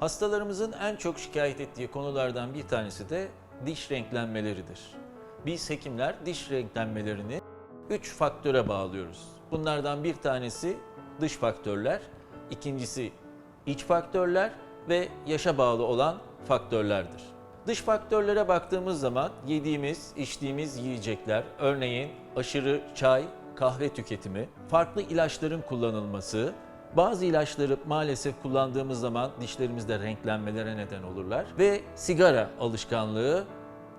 Hastalarımızın en çok şikayet ettiği konulardan bir tanesi de diş renklenmeleridir. Biz hekimler diş renklenmelerini 3 faktöre bağlıyoruz. Bunlardan bir tanesi dış faktörler, ikincisi iç faktörler ve yaşa bağlı olan faktörlerdir. Dış faktörlere baktığımız zaman yediğimiz, içtiğimiz yiyecekler, örneğin aşırı çay, kahve tüketimi, farklı ilaçların kullanılması, bazı ilaçları maalesef kullandığımız zaman dişlerimizde renklenmelere neden olurlar ve sigara alışkanlığı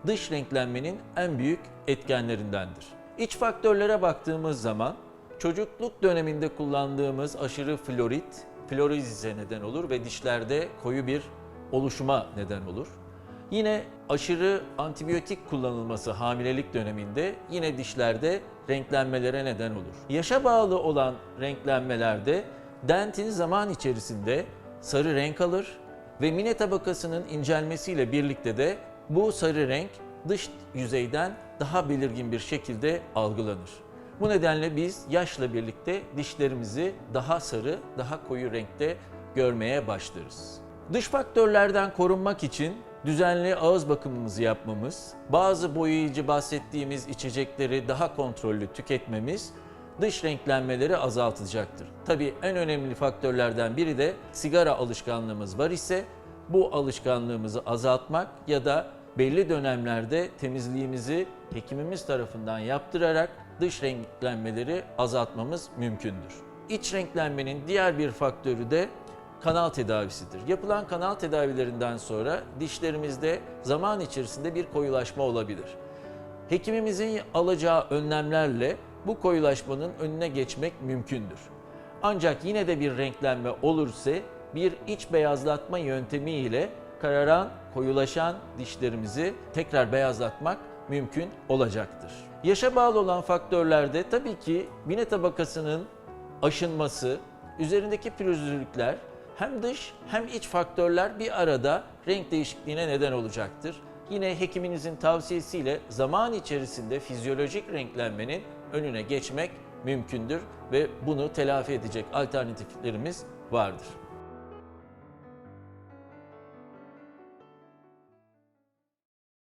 dış renklenmenin en büyük etkenlerindendir. İç faktörlere baktığımız zaman çocukluk döneminde kullandığımız aşırı florit, florize neden olur ve dişlerde koyu bir oluşuma neden olur. Yine aşırı antibiyotik kullanılması hamilelik döneminde yine dişlerde renklenmelere neden olur. Yaşa bağlı olan renklenmelerde dentin zaman içerisinde sarı renk alır ve mine tabakasının incelmesiyle birlikte de bu sarı renk dış yüzeyden daha belirgin bir şekilde algılanır. Bu nedenle biz yaşla birlikte dişlerimizi daha sarı, daha koyu renkte görmeye başlarız. Dış faktörlerden korunmak için düzenli ağız bakımımızı yapmamız, bazı boyayıcı bahsettiğimiz içecekleri daha kontrollü tüketmemiz dış renklenmeleri azaltacaktır. Tabii en önemli faktörlerden biri de sigara alışkanlığımız var ise bu alışkanlığımızı azaltmak ya da belli dönemlerde temizliğimizi hekimimiz tarafından yaptırarak dış renklenmeleri azaltmamız mümkündür. İç renklenmenin diğer bir faktörü de kanal tedavisidir. Yapılan kanal tedavilerinden sonra dişlerimizde zaman içerisinde bir koyulaşma olabilir. Hekimimizin alacağı önlemlerle bu koyulaşmanın önüne geçmek mümkündür. Ancak yine de bir renklenme olursa bir iç beyazlatma yöntemi ile kararan, koyulaşan dişlerimizi tekrar beyazlatmak mümkün olacaktır. Yaşa bağlı olan faktörlerde tabii ki mine tabakasının aşınması, üzerindeki pürüzlülükler hem dış hem iç faktörler bir arada renk değişikliğine neden olacaktır. Yine hekiminizin tavsiyesiyle zaman içerisinde fizyolojik renklenmenin önüne geçmek mümkündür ve bunu telafi edecek alternatiflerimiz vardır.